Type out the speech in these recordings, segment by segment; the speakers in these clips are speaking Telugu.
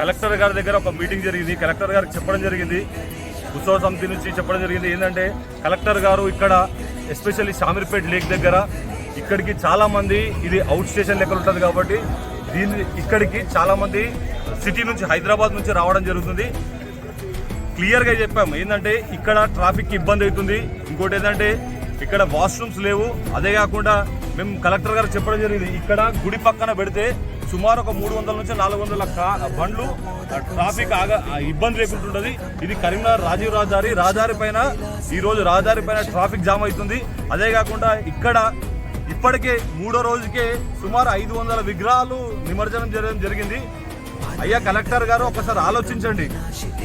కలెక్టర్ గారి దగ్గర ఒక మీటింగ్ జరిగింది. కలెక్టర్ గారికి చెప్పడం జరిగింది. ఉత్సవ సమితి నుంచి చెప్పడం జరిగింది. ఏంటంటే కలెక్టర్ గారు ఇక్కడ ఎస్పెషల్లీ షామీర్పేట్ లేక్ దగ్గర ఇక్కడికి చాలామంది ఇది అవుట్ స్టేషన్ లెక్కలు ఉంటుంది కాబట్టి దీని ఇక్కడికి చాలామంది సిటీ నుంచి హైదరాబాద్ నుంచి రావడం జరుగుతుంది. క్లియర్గా చెప్పాము. ఏంటంటే ఇక్కడ ట్రాఫిక్ ఇబ్బంది అవుతుంది. ఇంకోటి ఏంటంటే ఇక్కడ వాష్రూమ్స్ లేవు. అదే కాకుండా మేము కలెక్టర్ గారు చెప్పడం జరిగింది. ఇక్కడ గుడి పక్కన పెడితే సుమారు ఒక మూడు వందల నుంచి నాలుగు వందల బండ్లు ట్రాఫిక్ ఆగా ఇబ్బంది లేకుంటుంటుంది ఇది కరీంనగర్ రాజీవ్ రహదారి. రహదారి పైన ఈ రోజు రహదారి పైన ట్రాఫిక్ జామ్ అవుతుంది. అదే కాకుండా ఇక్కడ ఇప్పటికే మూడో రోజుకే సుమారు ఐదు వందల విగ్రహాలు నిమజ్జనం చేయడం జరిగింది. అయ్యా కలెక్టర్ గారు ఒకసారి ఆలోచించండి.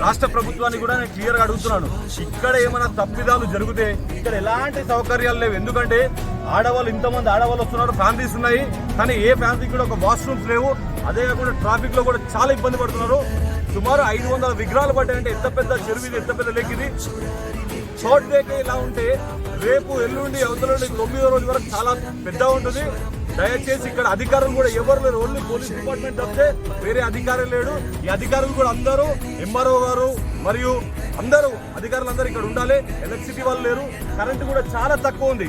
రాష్ట్ర ప్రభుత్వాన్ని కూడా నేను క్లియర్గా అడుగుతున్నాను. ఇక్కడ ఏమైనా తప్పిదాలు జరిగితే ఇక్కడ ఎలాంటి సౌకర్యాలు లేవు. ఎందుకంటే ఆడవాళ్ళు ఇంతమంది ఆడవాళ్ళు వస్తున్నారు ఫ్యామిలీస్ ఉన్నాయి. కానీ ఏ ఫ్యామిలీకి కూడా ఒక వాష్రూమ్స్ లేవు. అదే కాకుండా ట్రాఫిక్లో కూడా చాలా ఇబ్బంది పడుతున్నారు. సుమారు ఐదు వందల విగ్రహాలు పడ్డాయంటే ఎంత పెద్ద చెరువు ఇది ఎంత పెద్ద లేక్ ఇది? షార్ట్ ఇలా ఉంటే రేపు ఎల్లుండి అవతల తొమ్మిదో రోజు వరకు చాలా పెద్ద ఉంటుంది. దయచేసి ఇక్కడ అధికారులు కూడా ఎవరు లేరు. ఓన్లీ పోలీస్ డిపార్ట్మెంట్ తప్పితే వేరే అధికారులు లేడు. ఈ అధికారులు కూడా అందరూ ఎంఆర్ఓ గారు మరియు అందరూ అధికారులు అందరూ ఇక్కడ ఉండాలి. ఎలక్ట్రిసిటీ వాళ్ళు లేరు. కరెంట్ కూడా చాలా తక్కువ ఉంది.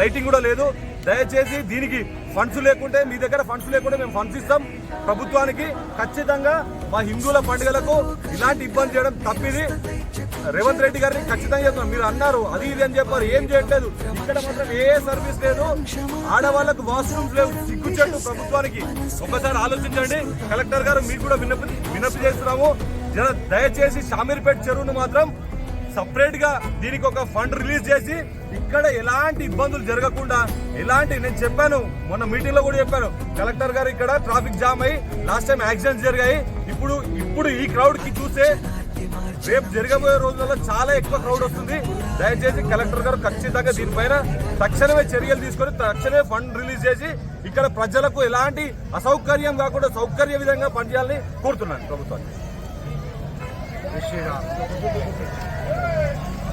లైటింగ్ కూడా లేదు. దయచేసి దీనికి ఫండ్స్ లేకుంటే మీ దగ్గర ఫండ్స్ లేకుంటే మేము ఫండ్స్ ఇస్తాం. ప్రభుత్వానికి ఖచ్చితంగా మా హిందువుల పండుగలకు ఇలాంటి ఇబ్బంది చేయడం తప్పిది. రేవంత్ రెడ్డి గారిని ఖచ్చితంగా చెప్తున్నాం. మీరు అన్నారు అది ఇది అని చెప్పారు. ఏం చేయట్లేదు. ఇక్కడ మాత్రం ఏ సర్వీస్ లేదు. ఆడవాళ్ళకు వాష్రూమ్స్ లేవు. సిగ్గుచెట్టు ప్రభుత్వానికి. ఒకసారి ఆలోచించండి. కలెక్టర్ గారు మీరు కూడా విన్నపి విన్నపి చేస్తున్నాము. దయచేసి షామీర్పేట్ చెరువును మాత్రం సపరేట్గా దీనికి ఒక ఫండ్ రిలీజ్ చేసి ఇక్కడ ఎలాంటి ఇబ్బందులు జరగకుండా ఎలాంటి నేను చెప్పాను మొన్న మీటింగ్లో కూడా చెప్పాను కలెక్టర్ గారు ఇక్కడ ట్రాఫిక్ జామ్ అయ్యి లాస్ట్ టైం యాక్సిడెంట్స్ జరిగాయి. ఇప్పుడు ఇప్పుడు ఈ క్రౌడ్కి చూస్తే రేపు జరగబోయే రోజుల్లో చాలా ఎక్కువ క్రౌడ్ వస్తుంది. దయచేసి కలెక్టర్ గారు ఖచ్చితంగా దీనిపైన తక్షణమే చర్యలు తీసుకొని తక్షణమే ఫండ్ రిలీజ్ చేసి ఇక్కడ ప్రజలకు ఎలాంటి అసౌకర్యం కాకుండా సౌకర్య విధంగా పనిచేయాలని కోరుతున్నాను ప్రభుత్వాన్ని 这世上不